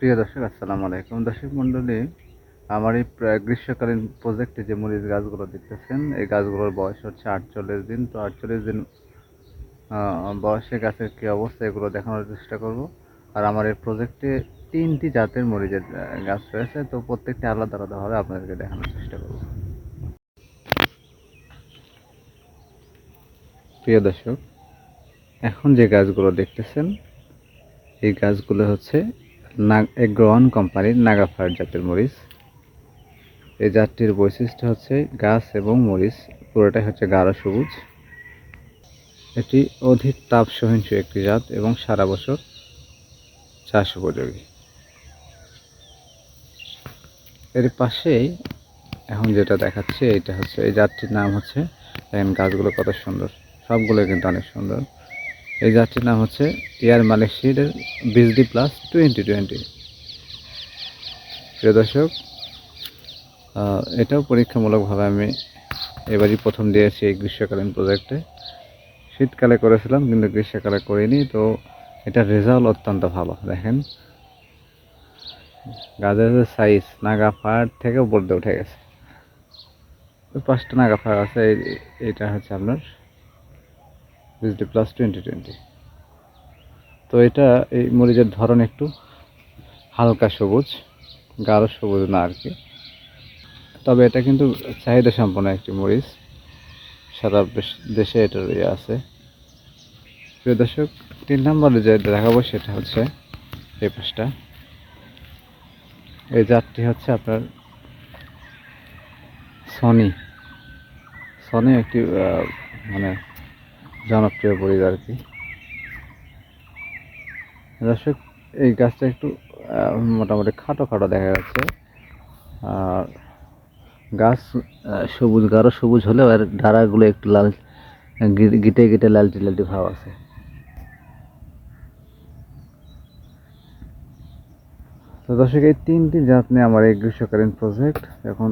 প্রিয় দর্শক, আসসালামু আলাইকুম। দর্শক মণ্ডলী, আমার এই গ্রীষ্মকালীন প্রজেক্টে যে মরিচ গাছগুলো দেখতেছেন, এই গাছগুলোর বয়স হচ্ছে আটচল্লিশ দিন। তো আটচল্লিশ দিন বয়সে গাছের কী অবস্থা, এগুলো দেখানোর চেষ্টা করব। আর আমার এই প্রজেক্টে তিনটি জাতের মরিচের গাছ রয়েছে। তো প্রত্যেকটি আলাদা আলাদাভাবে আপনাদেরকে দেখানোর চেষ্টা করব। প্রিয় দর্শক, এখন যে গাছগুলো দেখতেছেন, এই গাছগুলো হচ্ছে এগ্রোয়ান কোম্পানির নাগাফায়ার জাতের মরিচ। এই জাতটির বৈশিষ্ট্য হচ্ছে গাছ এবং মরিচ, পুরোটাই হচ্ছে গাঢ় সবুজ। এটি অধিক তাপ সহিষ্ণু একটি জাত এবং সারা বছর চাষ উপযোগী। এর পাশেই এখন যেটা দেখাচ্ছে এটা হচ্ছে, এই জাতটির নাম হচ্ছে, দেখেন গাছগুলো কত সুন্দর। সবগুলো কিন্তু অনেক সুন্দর। এই জাতটির নাম হচ্ছে এয়ার মালিক সিডের বিজডি প্লাস টোয়েন্টি টোয়েন্টি। প্রিয় দর্শক এটাও পরীক্ষামূলকভাবে আমি এবারই প্রথম দিয়েছি এই গ্রীষ্মকালীন প্রজেক্টে শীতকালে করেছিলাম, কিন্তু গ্রীষ্মকালে করিনি, তো এটার রেজাল্ট অত্যন্ত ভালো, দেখেন। গাছের সাইজ নাগা ফায়ার থেকে উপরে উঠে গেছে। পাঁচটা নাগা ফায়ার আছে এটা হচ্ছে আপনার বিজডি প্লাস টোয়েন্টি টোয়েন্টি তো এটা এই মরিচের ধরন একটু হালকা সবুজ, গাঢ় সবুজ না আর কি। তবে এটা কিন্তু চাহিদা সম্পন্ন একটি মরিচ। সারা দেশে এটার ইয়ে আছে। প্রিয় দর্শক, তিন নম্বরে যে দেখাবো সেটা হচ্ছে এই পাশটা। এই জাতটি হচ্ছে আপনার সনি। সনি একটি মানে জনপ্রিয় পরিবার আর কি? দর্শক, এই গাছটা একটু মোটামুটি খাটো খাটো দেখা যাচ্ছে। আর গাছ সবুজ, গাঢ় সবুজ হলেও আর ডাড়াগুলো একটু লাল, গিটে গিটে লালটি লালটি ভাব আছে। তো দর্শক, এই তিনটি জাত নিয়ে আমার এই গ্রীষ্মকালীন প্রজেক্ট এখন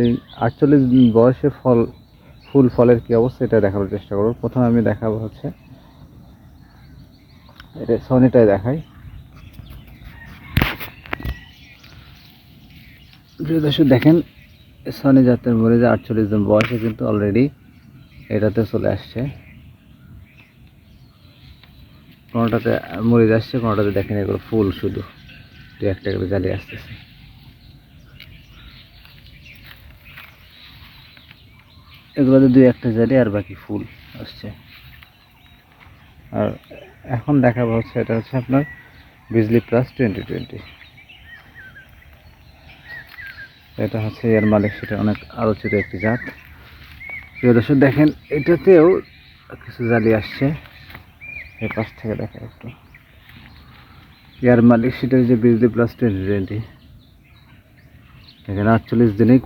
এই আটচল্লিশ বয়সে ফল ফুল ফলের কি অবস্থা, এটা দেখানোর চেষ্টা করব। প্রথমে আমি দেখাবো হচ্ছে, এটা সনিটাই দেখাই। দর্শক, দেখেন, সনি জাতের মরিচে আটচল্লিশ দিন বয়সে কিন্তু অলরেডি এটাতে চলে আসছে। কোনোটাতে মরিচ আসছে, কোনোটাতে দেখেন এগুলো ফুল শুধু। দু একটা করে জ্বালিয়ে আসতেছে। এগুলোতে দুই একটা জালি আর বাকি ফুল আসছে। আর এখন দেখাবো হচ্ছে এটা হচ্ছে আপনার বিজলি প্লাস টোয়েন্টি টোয়েন্টি এটা হচ্ছে এর মালিক, সেটা অনেক আলোচিত একটি জাত। প্রিয় দর্শক, দেখেন, এটাতেও কিছু জালি আসছে। এই পাশ থেকে দেখা একটু। এয়ার মালিক সেটার যে বিজলি প্লাস টোয়েন্টি টোয়েন্টি এখানে আটচল্লিশ দিনেই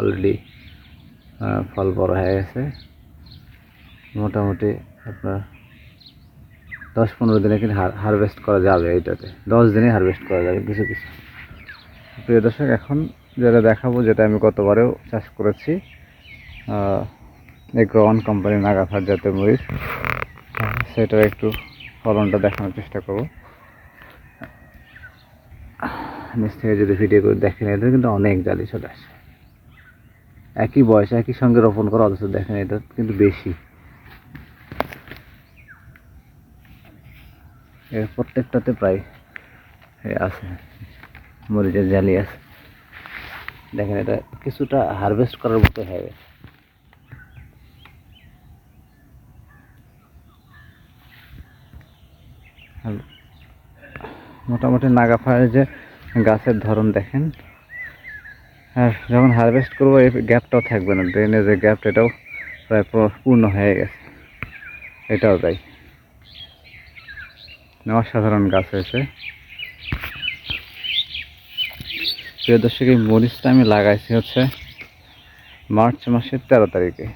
অলরেডি ফল বড় হয়ে গেছে। মোটামুটি আপনার দশ পনেরো দিনে কিন্তু হারভেস্ট করা যাবে এইটাতে। দশ দিনে হারভেস্ট করা যাবে কিছু কিছু। প্রিয় দর্শক, এখন যেটা দেখাবো, যেটা আমি গতবারেও চাষ করেছি এগ্রোয়ান কোম্পানি নাগাফার জাতের মরিচ। সেটার একটু ফলনটা দেখানোর চেষ্টা করব। নিচ থেকে যদি ভিডিও করে দেখেন এদের কিন্তু অনেক জালি চলে আসে। একই বয়স, একই সঙ্গে রোপণ করা, অথচ দেখেন এটা কিন্তু বেশি। এর প্রত্যেকটাতে প্রায় আছে, মরিচের জালি আছে। দেখেন এটা কিছুটা হারভেস্ট করার মতো হবে। আর মোটামুটি নাগা ফায়ার যে গাছের ধরন দেখেন আর যখন হারভেস্ট করব, এই গ্যাপটাও থাকবে না। ড্রেনে যে গ্যাপ এটাও প্রায় পূর্ণ হয়ে গেছে। এটাও তাই। অসাধারণ গাছ হয়েছে। প্রিয় দর্শক, এই মরিচটা আমি লাগাইছি হচ্ছে মার্চ মাসের তেরো তারিখে।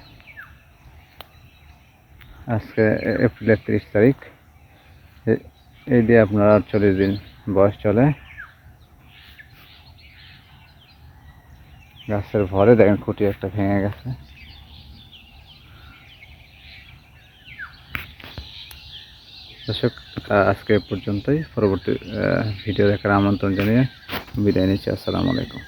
আজকে এপ্রিলের তিরিশ তারিখ। এই দিয়ে আপনার চল্লিশ দিন বয়স চলে। গাছের ভরে দেখেন খুঁটি একটা ভেঙে গেছে। দর্শক, আজকে পর্যন্তই। পরবর্তী ভিডিও দেখার আমন্ত্রণ জানিয়ে বিদায় নিচ্ছি। আসসালামু আলাইকুম।